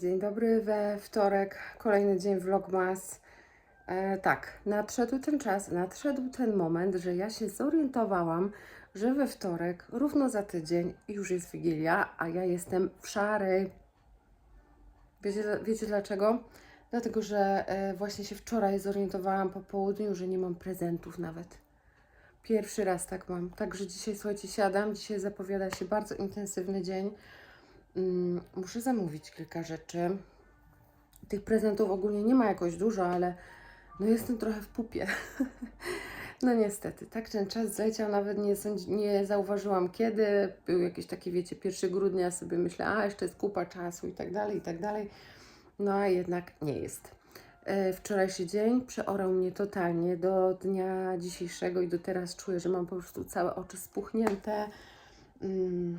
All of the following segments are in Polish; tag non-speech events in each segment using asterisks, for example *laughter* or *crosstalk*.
dzień dobry we wtorek, kolejny dzień Vlogmas. E, tak, nadszedł ten czas, nadszedł ten moment, że ja się zorientowałam, że we wtorek, równo za tydzień, już jest Wigilia, a ja jestem w szary. Wiecie, wiecie dlaczego? Dlatego, że e, właśnie się wczoraj zorientowałam po południu, że nie mam prezentów nawet. Pierwszy raz tak mam. Także dzisiaj, słuchajcie, siadam. Dzisiaj zapowiada się bardzo intensywny dzień. Mm, muszę zamówić kilka rzeczy. Tych prezentów ogólnie nie ma jakoś dużo, ale no jestem trochę w pupie. *laughs* no niestety, tak ten czas zleciał, nawet nie, nie zauważyłam kiedy. Był jakiś taki, wiecie, 1 grudnia, sobie myślę, a jeszcze jest kupa czasu i tak dalej, i tak dalej. No a jednak nie jest. E, Wczorajszy dzień przeorał mnie totalnie. Do dnia dzisiejszego i do teraz czuję, że mam po prostu całe oczy spuchnięte. Mm,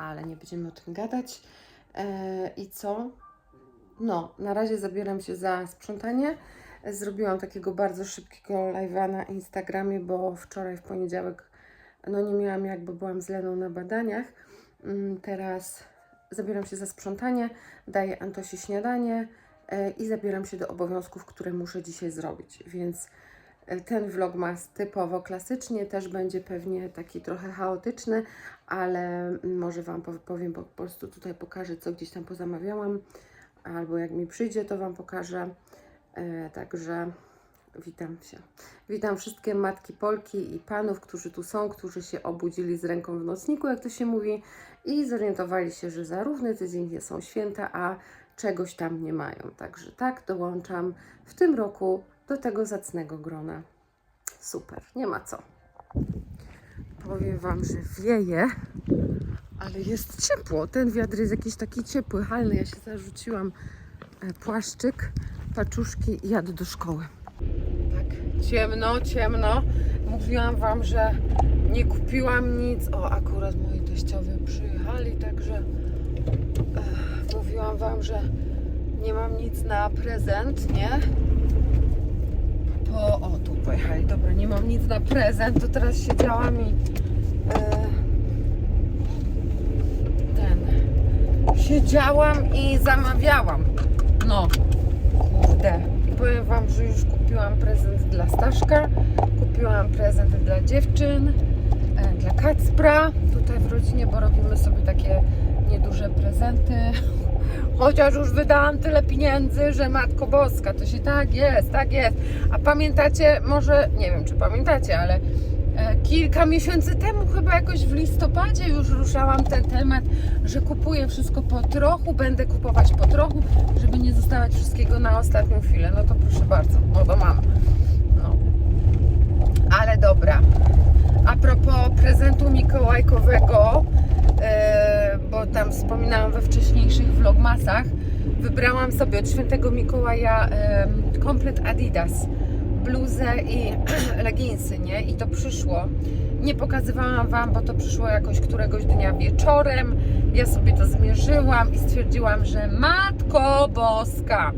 ale nie będziemy o tym gadać. E, I co? No, na razie zabieram się za sprzątanie. Zrobiłam takiego bardzo szybkiego live'a na Instagramie, bo wczoraj w poniedziałek no nie miałam jakby byłam z Leną na badaniach. Mm, Teraz zabieram się za sprzątanie, daję Antosi śniadanie e, i zabieram się do obowiązków, które muszę dzisiaj zrobić. Więc ten vlogmas typowo klasycznie też będzie pewnie taki trochę chaotyczny, ale może Wam pow- powiem, bo po prostu tutaj pokażę, co gdzieś tam pozamawiałam, albo jak mi przyjdzie, to Wam pokażę. E, także witam się. Witam wszystkie matki Polki i panów, którzy tu są, którzy się obudzili z ręką w nocniku, jak to się mówi, i zorientowali się, że za równy tydzień nie są święta, a czegoś tam nie mają. Także tak, dołączam w tym roku do tego zacnego grona. Super, nie ma co. Powiem Wam, że wieje, ale jest ciepło. Ten wiatr jest jakiś taki ciepły, halny. Ja się zarzuciłam e, płaszczyk, paczuszki i jadę do szkoły. Tak, ciemno, ciemno. Mówiłam Wam, że nie kupiłam nic. O, akurat moi teściowie przyjechali, także e, mówiłam Wam, że nie mam nic na prezent, nie? Po, o, tu pojechali. Dobra, nie mam nic na prezent, to teraz siedziałam i e, ten siedziałam i zamawiałam. No, kurde. Powiem Wam, że już kupiłam prezent dla Staszka, kupiłam prezent dla dziewczyn, e, dla Kacpra, tutaj w rodzinie, bo robimy sobie takie nieduże prezenty. Chociaż już wydałam tyle pieniędzy, że Matko Boska, to się tak jest, tak jest. A pamiętacie, może, nie wiem czy pamiętacie, ale e, kilka miesięcy temu, chyba jakoś w listopadzie już ruszałam ten temat, że kupuję wszystko po trochu, będę kupować po trochu, żeby nie zostawiać wszystkiego na ostatnią chwilę. No to proszę bardzo, no to mam. No. Ale dobra. A propos prezentu mikołajkowego, e, bo tam wspominałam we wcześniejszych vlogmasach, wybrałam sobie od świętego Mikołaja komplet Adidas, bluzę i *clears throat* leginsy, nie? I to przyszło. Nie pokazywałam Wam, bo to przyszło jakoś któregoś dnia wieczorem. Ja sobie to zmierzyłam i stwierdziłam, że Matko Boska,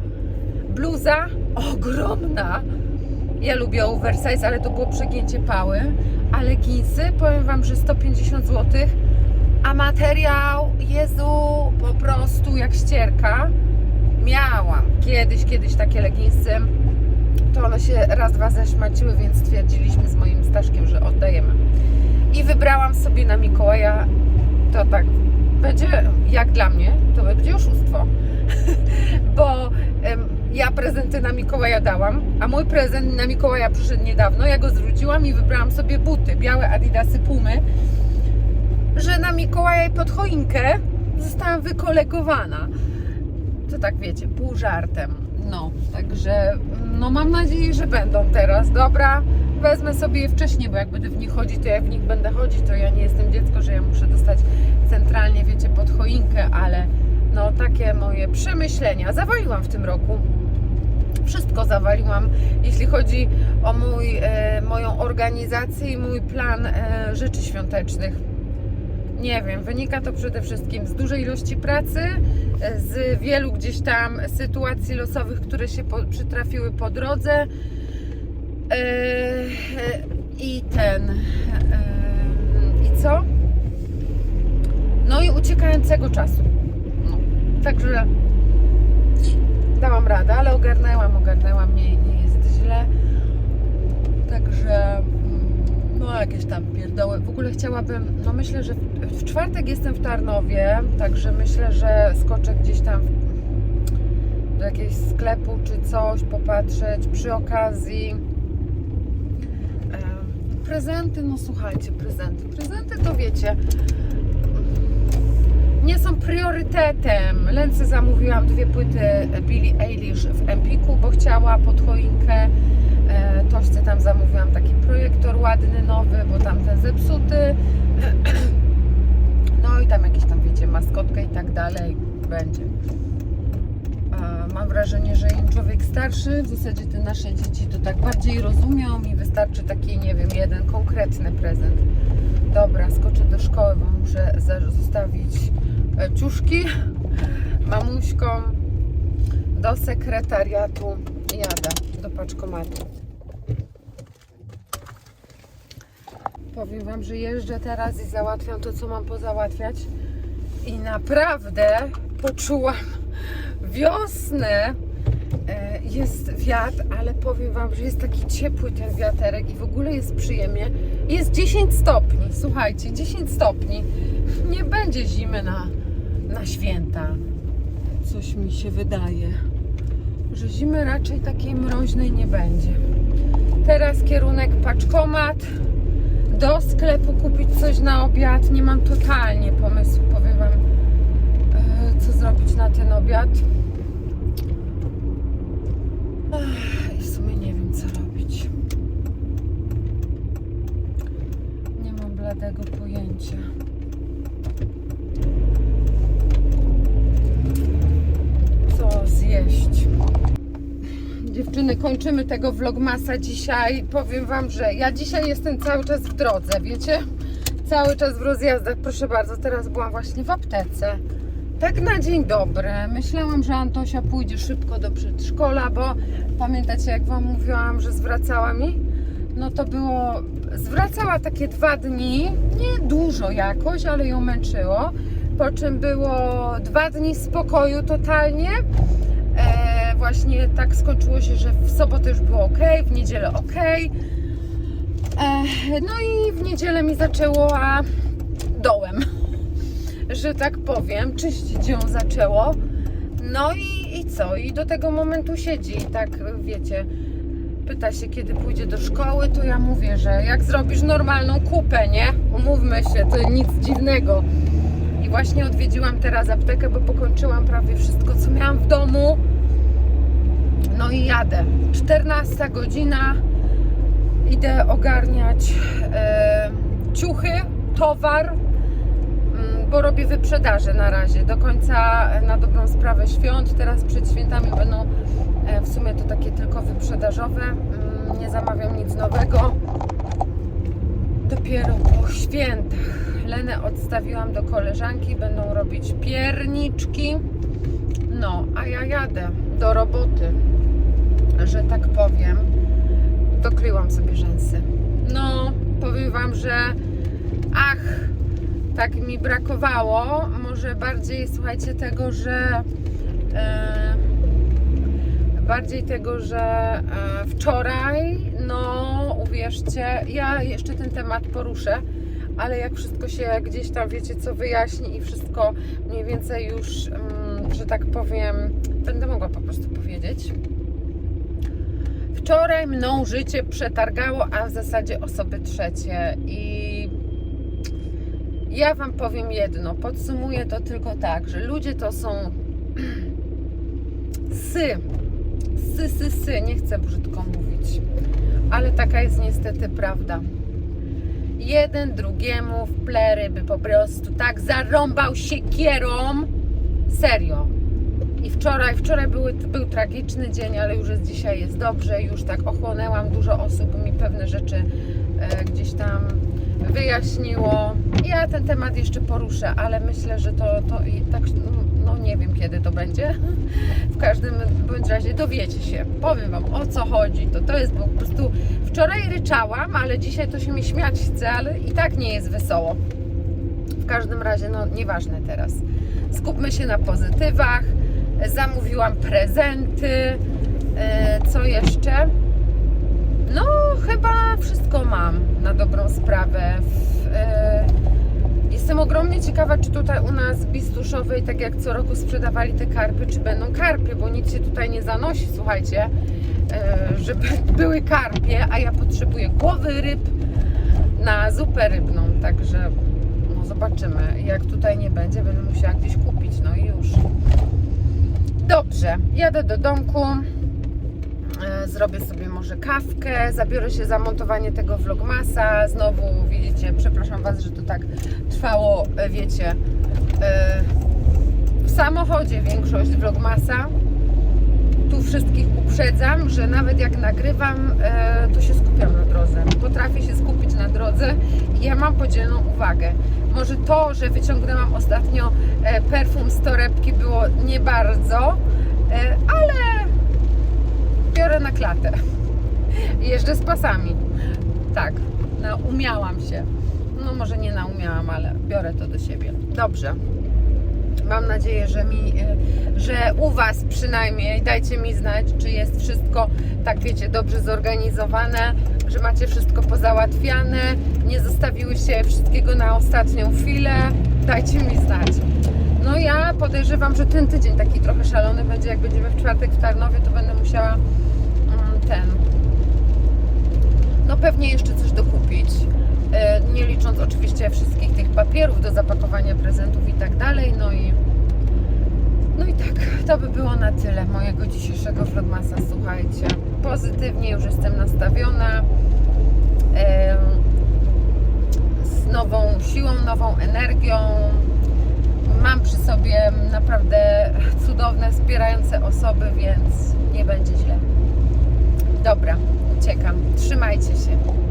bluza ogromna. Ja lubię oversize, ale to było przegięcie pały. A leginsy, powiem Wam, że 150 zł. A materiał, Jezu, po prostu jak ścierka. Miałam kiedyś, kiedyś takie leginsy. To one się raz, dwa zeszmaciły, więc stwierdziliśmy z moim Staszkiem, że oddajemy. I wybrałam sobie na Mikołaja, to tak będzie, jak dla mnie, to będzie oszustwo. *laughs* Bo em, ja prezenty na Mikołaja dałam, a mój prezent na Mikołaja przyszedł niedawno. Ja go zwróciłam i wybrałam sobie buty, białe Adidasy Pumy, że na Mikołaja pod choinkę zostałam wykolegowana. To tak wiecie, pół żartem. No, także no mam nadzieję, że będą teraz. Dobra, wezmę sobie je wcześniej, bo jak będę w nich chodzić, to jak w nich będę chodzić, to ja nie jestem dziecko, że ja muszę dostać centralnie, wiecie, pod choinkę, ale no takie moje przemyślenia. Zawaliłam w tym roku. Wszystko zawaliłam, jeśli chodzi o mój, e, moją organizację i mój plan e, rzeczy świątecznych. Nie wiem, wynika to przede wszystkim z dużej ilości pracy, z wielu gdzieś tam sytuacji losowych, które się po, przytrafiły po drodze. E, I ten. e, I co? No i uciekającego czasu. No. Także dałam radę, ale ogarnęłam, ogarnęłam, nie, nie jest źle. Także no jakieś tam pierdoły. W ogóle chciałabym, no myślę, że w, czwartek jestem w Tarnowie, także myślę, że skoczę gdzieś tam do jakiegoś sklepu czy coś, popatrzeć przy okazji. Prezenty, no słuchajcie, prezenty. Prezenty to wiecie, nie są priorytetem. Lęce zamówiłam dwie płyty Billie Eilish w Empiku, bo chciała pod choinkę. E, Tośce tam zamówiłam taki projektor ładny, nowy, bo tamten zepsuty. *clears throat* No i tam jakieś tam, wiecie, maskotkę i tak dalej będzie. E, Mam wrażenie, że im człowiek starszy, w zasadzie te nasze dzieci to tak bardziej rozumią i wystarczy taki, nie wiem, jeden konkretny prezent. Dobra, skoczę do szkoły, bo muszę zostawić e, ciuszki mamuśkom do sekretariatu jadę do paczkomatu. Powiem Wam, że jeżdżę teraz i załatwiam to, co mam pozałatwiać i naprawdę poczułam wiosnę. E, Jest wiatr, ale powiem Wam, że jest taki ciepły ten wiaterek i w ogóle jest przyjemnie. Jest 10 stopni, słuchajcie, 10 stopni. Nie będzie zimy na, na święta. Coś mi się wydaje, że zimy raczej takiej mroźnej nie będzie. Teraz kierunek paczkomat. Do sklepu kupić coś na obiad. Nie mam totalnie pomysłu, powiem Wam, e, co zrobić na ten obiad. Ach, I w sumie nie wiem, co robić. Nie mam bladego pojęcia. Co zjeść? Dziewczyny, kończymy tego vlogmasa dzisiaj. Powiem Wam, że ja dzisiaj jestem cały czas w drodze, wiecie? Cały czas w rozjazdach. Proszę bardzo, teraz byłam właśnie w aptece. Tak na dzień dobry. Myślałam, że Antosia pójdzie szybko do przedszkola, bo pamiętacie, jak Wam mówiłam, że zwracała mi? No to było. Zwracała takie dwa dni, nie dużo jakoś, ale ją męczyło. Po czym było dwa dni spokoju totalnie. Właśnie tak skończyło się, że w sobotę już było ok, w niedzielę ok. No i w niedzielę mi zaczęło a dołem, że tak powiem, czyścić ją zaczęło. No i, i co? I do tego momentu siedzi. Tak wiecie, pyta się, kiedy pójdzie do szkoły, to ja mówię, że jak zrobisz normalną kupę, nie? Umówmy się, to nic dziwnego. I właśnie odwiedziłam teraz aptekę, bo pokończyłam prawie wszystko, co miałam w domu. No i jadę. 14 godzina. Idę ogarniać e, ciuchy, towar, mm, bo robię wyprzedaże na razie. Do końca e, na dobrą sprawę świąt. Teraz przed świętami będą e, w sumie to takie tylko wyprzedażowe. Mm, Nie zamawiam nic nowego. Dopiero po świętach. Lenę odstawiłam do koleżanki, będą robić pierniczki. No, a ja jadę do roboty, że tak powiem. Dokryłam sobie rzęsy. No, powiem Wam, że ach, tak mi brakowało. Może bardziej, słuchajcie, tego, że e, bardziej tego, że e, wczoraj, no uwierzcie, ja jeszcze ten temat poruszę, ale jak wszystko się gdzieś tam, wiecie co, wyjaśni i wszystko mniej więcej już, mm, że tak powiem, będę mogła po prostu powiedzieć. Wczoraj mną życie przetargało, a w zasadzie osoby trzecie. I ja Wam powiem jedno, podsumuję to tylko tak, że ludzie to są *clears throat* sy, sy, sy, sy, nie chcę brzydko mówić, ale taka jest niestety prawda. Jeden drugiemu w plery by po prostu tak zarąbał siekierą, serio. I wczoraj, wczoraj były, był tragiczny dzień, ale już jest dzisiaj jest dobrze, już tak ochłonęłam, dużo osób mi pewne rzeczy e, gdzieś tam wyjaśniło. Ja ten temat jeszcze poruszę, ale myślę, że to, to tak, no nie wiem kiedy to będzie. W każdym bądź razie dowiecie się. Powiem Wam o co chodzi. To, to jest po prostu. Wczoraj ryczałam, ale dzisiaj to się mi śmiać chce, ale i tak nie jest wesoło. W każdym razie, no nieważne teraz. skupmy się na pozytywach. Zamówiłam prezenty. E, Co jeszcze? No, chyba wszystko mam na dobrą sprawę. E, Jestem ogromnie ciekawa, czy tutaj u nas w Bistuszowej, tak jak co roku sprzedawali te karpy, czy będą karpie, bo nic się tutaj nie zanosi, słuchajcie, e, żeby *laughs* były karpie, a ja potrzebuję głowy ryb na zupę rybną, także no zobaczymy. Jak tutaj nie będzie, będę musiała gdzieś kupić, no i już. Dobrze, jadę do domku. E, Zrobię sobie może kawkę, zabiorę się za montowanie tego vlogmasa. Znowu widzicie, przepraszam Was, że to tak trwało, e, wiecie, e, w samochodzie większość vlogmasa. Tu wszystkich uprzedzam, że nawet jak nagrywam, e, to się skupiam na drodze. Potrafię się skupić na drodze i ja mam podzielną uwagę. Może to, że wyciągnęłam ostatnio e, perfum z torebki było nie bardzo, e, ale biorę na klatę. *laughs* Jeżdżę z pasami. Tak, naumiałam się. No może nie naumiałam, ale biorę to do siebie. Dobrze. Mam nadzieję, że mi, y, że u Was przynajmniej dajcie mi znać, czy jest wszystko, tak wiecie, dobrze zorganizowane, że macie wszystko pozałatwiane, nie zostawiłyście wszystkiego na ostatnią chwilę. Dajcie mi znać. No ja podejrzewam, że ten tydzień taki trochę szalony będzie, jak będziemy w czwartek w Tarnowie, to będę musiała mm, ten, no pewnie jeszcze coś dokupić. E, Nie licząc oczywiście wszystkich tych papierów do zapakowania prezentów i tak dalej. No i no i tak, to by było na tyle mojego dzisiejszego vlogmasa. Słuchajcie, pozytywnie już jestem nastawiona. Z nową siłą, nową energią. Mam przy sobie naprawdę cudowne, wspierające osoby, więc nie będzie źle. Dobra, uciekam. Trzymajcie się.